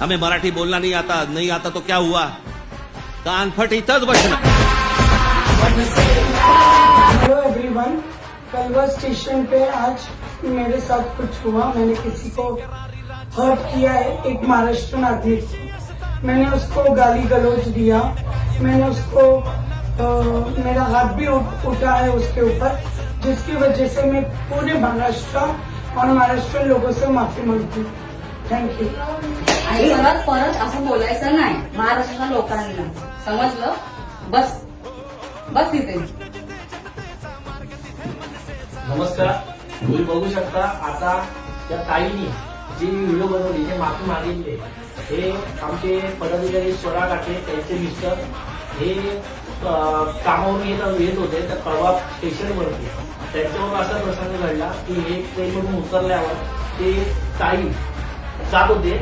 हमें मराठी बोलना नहीं आता नहीं आता तो क्या हुआ? कानफट इथंच हेलो एवरीवन कलवा स्टेशन पे आज मेरे साथ कुछ हुआ मैंने किसी को हर्ट किया है एक महाराष्ट्र आदमी को मैंने उसको गाली गलौज दिया मैंने उसको अ, मेरा हाथ भी उठा है उसके ऊपर जिसकी वजह से मैं पूरे महाराष्ट्र और महाराष्ट्र लोगों से माफ़ी मांगती हूँ। थैंक यू आणि परत परत असं बोलायचं नाही. महाराष्ट्राच्या लोकांना. समजलं? बस. बस इथे. नमस्कार. तुम्ही बघू शकता आता त्या ताईने जी व्हिडिओ बनवली जे माफी मागितले हे आमचे पदाधिकारी स्वरा काटे त्यांचे मिस्टर हे कामावरून येत येत होते तर कळवा स्टेशनवरती त्यांच्यावर असा प्रसंग घडला की हे ट्रेनमधून उतरल्यावर ते ताई जात होते.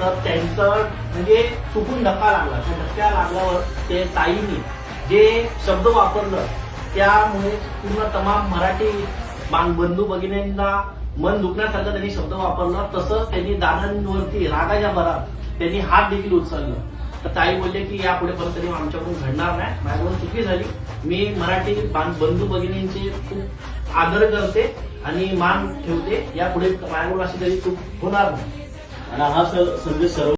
तर त्यांचं म्हणजे चुकून धक्का लागला. त्या धक्का लागल्यावर ते ताईनी जे शब्द वापरलं त्यामुळे पूर्ण तमाम मराठी बंधू भगिनींना मन दुखण्यासारखं त्यांनी शब्द वापरला. तसंच त्यांनी दादांवरती रागाच्या भरात त्यांनी हात देखील उचललं. तर ताई बोलले की यापुढे परत तरी आमच्याकडून घडणार नाही. माझ्याकडून चुकी झाली. मी मराठी बंधू भगिनींचे खूप आदर करते आणि मान ठेवते. यापुढे माझ्याकडून अशी तरी चूक होणार नाही. आणि हा स- संदेश सर्व